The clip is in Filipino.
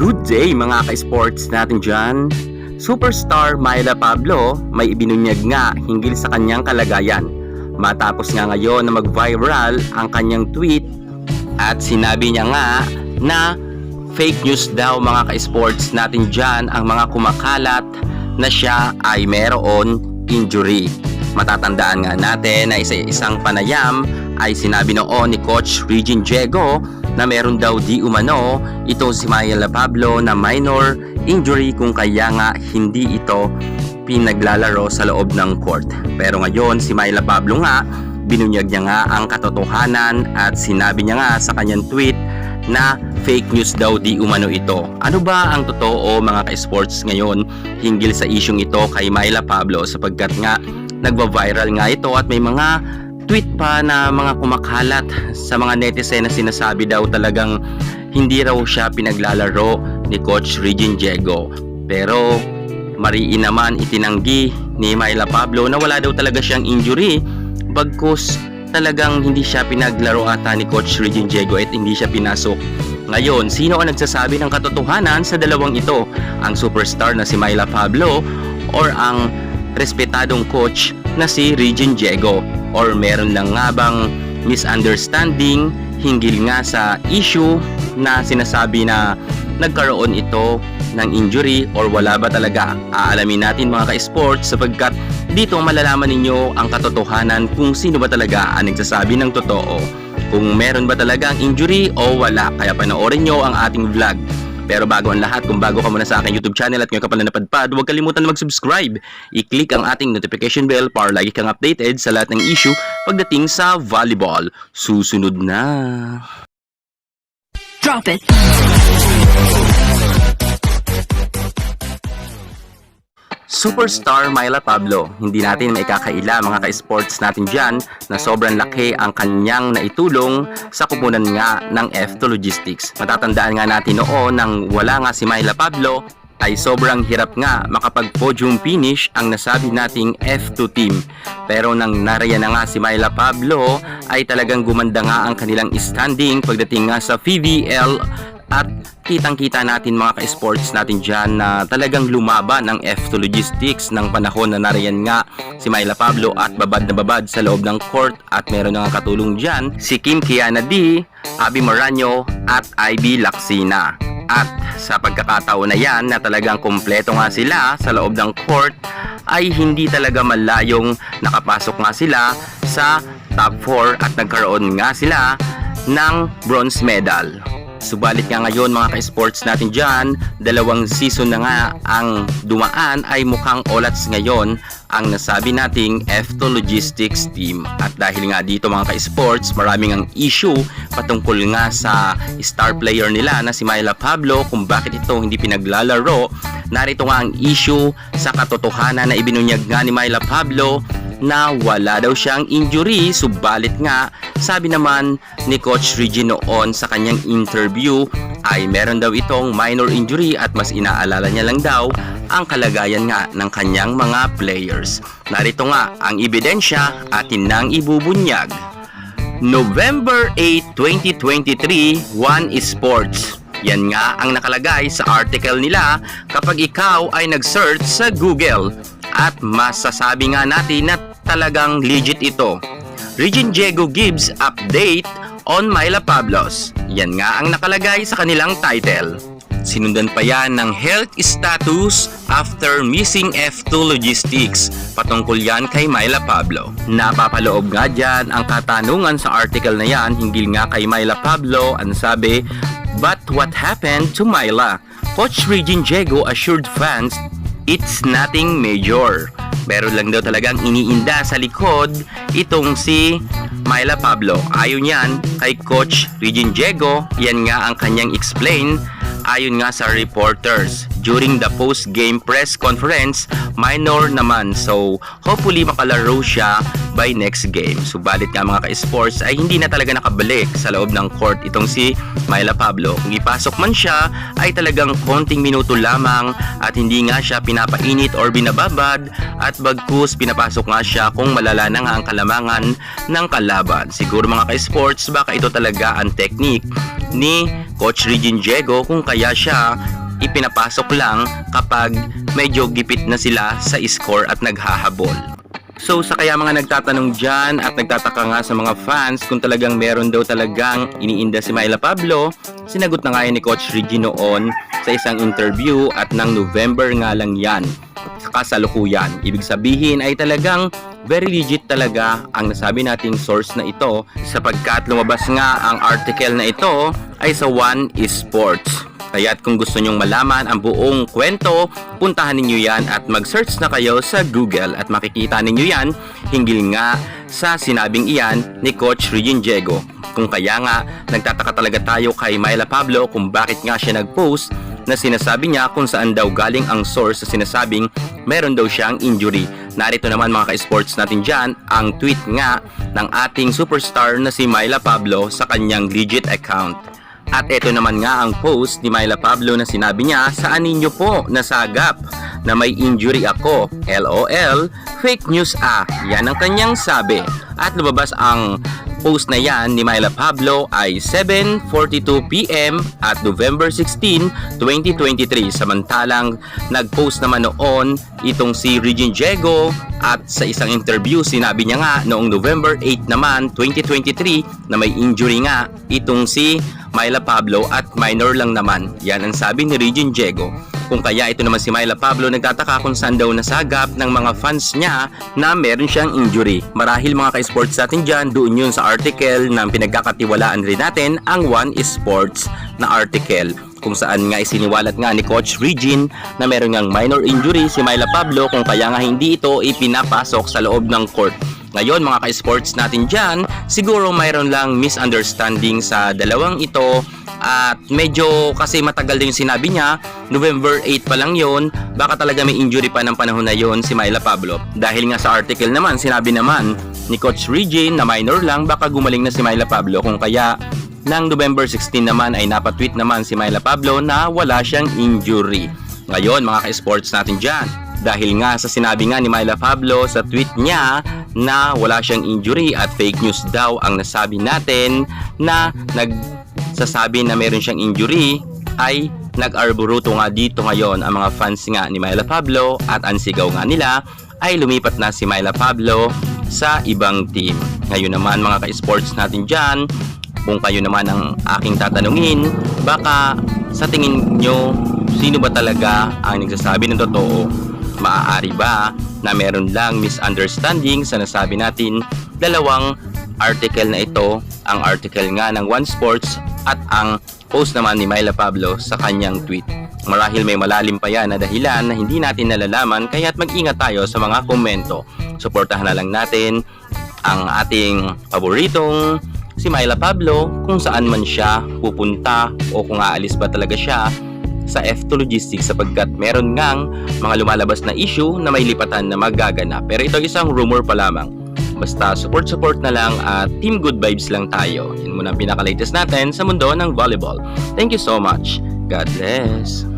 Good day mga ka-sports natin dyan. Superstar Myla Pablo may ibinunyag nga hinggil sa kanyang kalagayan. Matapos nga ngayon na mag-viral ang kanyang tweet at sinabi niya nga na fake news daw mga ka-sports natin dyan ang mga kumakalat na siya ay meron injury. Matatandaan nga natin na isa-isang panayam ay sinabi noon ni Coach Regine Diego na meron daw di umano ito si Mayela Pablo na minor injury kung kaya nga hindi ito pinaglalaro sa loob ng court. Pero ngayon si Mayela Pablo nga binunyag niya nga ang katotohanan at sinabi niya nga sa kanyang tweet na fake news daw di umano ito. Ano ba ang totoo mga ka-sports ngayon hinggil sa isyong ito kay Myla Pablo sapagkat nga nagva-viral nga ito at may mga tweet pa na mga kumakalat sa mga netizen na sinasabi daw talagang hindi raw siya pinaglalaro ni Coach Regine Diego. Pero mariin naman itinanggi ni Myla Pablo na wala daw talaga siyang injury bagkus talagang hindi siya pinaglaro ata ni Coach Regine Diego at hindi siya pinasok. Ngayon, sino ang nagsasabi ng katotohanan sa dalawang ito? Ang superstar na si Myla Pablo or ang respetadong coach na si Regine Diego? Or meron lang nga bang misunderstanding hinggil nga sa issue na sinasabi na nagkaroon ito ng injury or wala ba talaga? Aalamin natin mga ka-sports sapagkat dito malalaman ninyo ang katotohanan kung sino ba talaga ang nagsasabi ng totoo. Kung meron ba talaga ang injury o wala. Kaya panoorin nyo ang ating vlog. Pero bago ang lahat, kung bago ka muna sa aking YouTube channel at ngayon ka pala napadpad, huwag kalimutan mag-subscribe. I-click ang ating notification bell para lagi kang updated sa lahat ng issue pagdating sa volleyball. Susunod na! Drop it. Superstar Myla Pablo, hindi natin maikakaila mga ka-sports natin dyan na sobrang laki ang kanyang naitulong sa kupunan nga ng F2 Logistics. Matatandaan nga natin noon nang wala nga si Myla Pablo ay sobrang hirap nga makapag-podium finish ang nasabi nating F2 team. Pero nang naraya na nga si Myla Pablo ay talagang gumanda nga ang kanilang standing pagdating nga sa PVL at kitang-kita natin mga ka-sports natin dyan na talagang lumaban ang F2 Logistics ng panahon na nariyan nga si Myla Pablo at babad na babad sa loob ng court at meron na katulong dyan si Kim Kiana D, Abby Moranyo at Ivy Laksina. At sa pagkakataon na yan na talagang kompleto nga sila sa loob ng court ay hindi talaga malayong nakapasok nga sila sa top 4 at nagkaroon nga sila ng bronze medal. Subalit nga ngayon mga ka-sports natin dyan, dalawang season na nga ang dumaan ay mukhang olats ngayon ang nasabi nating F2 Logistics team. At dahil nga dito mga ka-sports, maraming ang issue patungkol nga sa star player nila na si Myla Pablo kung bakit ito hindi pinaglalaro. Narito nga ang issue sa katotohanan na ibinunyag nga ni Myla Pablo na wala daw siyang injury subalit nga sabi naman ni Coach Reggie noon sa kanyang interview ay meron daw itong minor injury at mas inaalala niya lang daw ang kalagayan nga ng kanyang mga players. Narito nga ang ebidensya atin nang ibubunyag. November 8, 2023, One Sports. Yan nga ang nakalagay sa article nila kapag ikaw ay nag-search sa Google at masasabi nga natin na talagang legit ito. Regine Diego gives update on Myla Pablos. Yan nga ang nakalagay sa kanilang title. Sinundan pa yan ng health status after missing F2 logistics. Patungkol yan kay Myla Pablo. Napapaloob nga dyan ang katanungan sa article na yan hinggil nga kay Myla Pablo. Ang sabi, But what happened to Myla? Coach Regine Diego assured fans it's nothing major. Meron lang daw talagang iniinda sa likod itong si Myla Pablo. Ayon yan kay Coach Regine Diego, yan nga ang kanyang explain ayon nga sa reporters. During the post-game press conference, minor naman. So, hopefully makalaro siya by next game. Subalit nga mga ka-sports ay hindi na talaga nakabalik sa loob ng court itong si Myla Pablo. Kung ipasok man siya ay talagang konting minuto lamang at hindi nga siya pinapainit or binababad at bagkus pinapasok nga siya kung malala na nga ang kalamangan ng kalaban. Siguro mga ka-sports baka ito talaga ang technique ni Coach Regine Diego kung kaya siya ipinapasok lang kapag medyo gipit na sila sa score at naghahabol. So sa kaya mga nagtatanong dyan at nagtataka nga sa mga fans kung talagang meron daw talagang iniinda si Myla Pablo, sinagot na nga ni Coach Reggie noon sa isang interview at ng November nga lang yan kasalukuyan. Ibig sabihin ay talagang very legit talaga ang nasabi nating source na ito sapagkat lumabas nga ang article na ito ay sa One Esports. Kaya't kung gusto nyong malaman ang buong kwento, puntahan ninyo yan at mag-search na kayo sa Google at makikita ninyo yan hinggil nga sa sinabing iyan ni Coach Regine Diego. Kung kaya nga, nagtataka talaga tayo kay Myla Pablo kung bakit nga siya nag-post na sinasabi niya kung saan daw galing ang source sa sinasabing meron daw siyang injury. Narito naman mga ka-sports natin dyan ang tweet nga ng ating superstar na si Myla Pablo sa kanyang legit account. At ito naman nga ang post ni Myla Pablo na sinabi niya, saan ninyo po nasagap na may injury ako? LOL, fake news ah. Yan ang kanyang sabi. At lumabas ang post na yan ni Myla Pablo ay 7.42pm at November 16, 2023. Samantalang nag-post naman noon itong si Regine Diego at sa isang interview sinabi niya nga noong November 8 naman 2023 na may injury nga itong si Myla Pablo at minor lang naman. Yan ang sabi ni Regine Diego. Kung kaya ito naman si Myla Pablo nagtataka kung saan daw nasagap ng mga fans niya na meron siyang injury. Marahil mga ka-sports natin dyan, doon yun sa article na pinagkakatiwalaan rin natin ang One Sports na article kung saan nga isiniwalat nga ni Coach Regine na meron ngang minor injury si Myla Pablo kung kaya nga hindi ito ipinapasok sa loob ng court. Ngayon mga ka-sports natin dyan, siguro mayroon lang misunderstanding sa dalawang ito at medyo kasi matagal din yung sinabi niya, November 8 pa lang yon baka talaga may injury pa ng panahon na yon si Myla Pablo. Dahil nga sa article naman, sinabi naman ni Coach Regine na minor lang, baka gumaling na si Myla Pablo kung kaya ng November 16 naman ay napatweet naman si Myla Pablo na wala siyang injury. Ngayon mga ka-sports natin dyan, dahil nga sa sinabi nga ni Myla Pablo sa tweet niya na wala siyang injury at fake news daw ang nasabi natin na nagsasabi na meron siyang injury ay nag-arboruto nga dito ngayon ang mga fans nga ni Myla Pablo at ang sigaw nga nila ay lumipat na si Myla Pablo sa ibang team. Ngayon naman mga ka-sports natin dyan, kung kayo naman ang aking tatanungin, baka sa tingin nyo, sino ba talaga ang nagsasabi ng totoo? Maaari ba na meron lang misunderstanding sa nasabi natin dalawang article na ito, ang article nga ng One Sports at ang post naman ni Myla Pablo sa kanyang tweet. Marahil may malalim pa yan na dahilan na hindi natin nalalaman kaya't mag-ingat tayo sa mga komento. Suportahan na lang natin ang ating paboritong si Myla Pablo kung saan man siya pupunta o kung aalis ba talaga siya sa F2 Logistics sapagkat meron ngang mga lumalabas na issue na may lipatan na magaganap. Pero ito isang rumor pa lamang. Basta support-support na lang at team good vibes lang tayo. Yan muna ang pinaka-latest natin sa mundo ng volleyball. Thank you so much. God bless.